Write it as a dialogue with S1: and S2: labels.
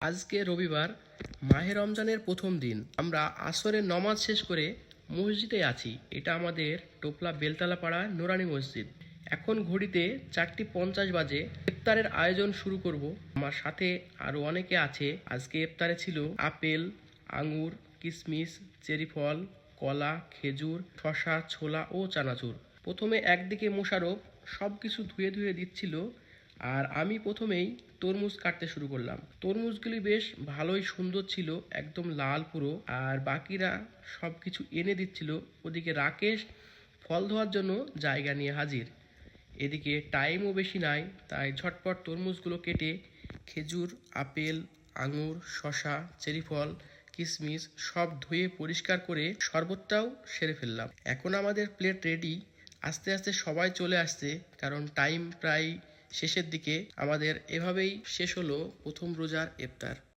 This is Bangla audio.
S1: আজকে রবিবার, মাহে রমজানের প্রথম দিন। আমরা আসরের নমাজ শেষ করে মসজিদে আছি। এটা আমাদের টোপলা বেলতলা পাড়া নোরানি মসজিদ। এখন ঘড়িতে চারটি পঞ্চাশ বাজে। ইফতারের আয়োজন শুরু করব। আমার সাথে আরও অনেকে আছে। আজকে ইফতারে ছিল আপেল, আঙুর কিশমিশ চেরি ফল কলা, খেজুর শশা ছোলা ও চানাচুর। প্রথমে একদিকে মোশারফ সব কিছু ধুয়ে ধুয়ে দিচ্ছিল আর আমি প্রথমেই তরমুজ কাটতে শুরু করলাম। তরমুজগুলি বেশ ভালোই সুন্দর ছিল, একদম লাল পুরো। আর বাকিরা সব কিছু এনে দিচ্ছিল। ওদিকে রাকেশ ফল ধোয়ার জন্য জায়গা নিয়ে হাজির। এদিকে টাইমও বেশি নাই, তাই ঝটপট তরমুজগুলো কেটে খেজুর, আপেল, আঙুর শশা চেরি ফল কিশমিশ সব ধুয়ে পরিষ্কার করে শরবতটাও সেরে ফেললাম। এখন আমাদের প্লেট রেডি আস্তে আস্তে সবাই চলে আসছে, কারণ টাইম প্রায় শেষের দিকে আমাদের এভাবেই শেষ হলো প্রথম রোজার ইফতার।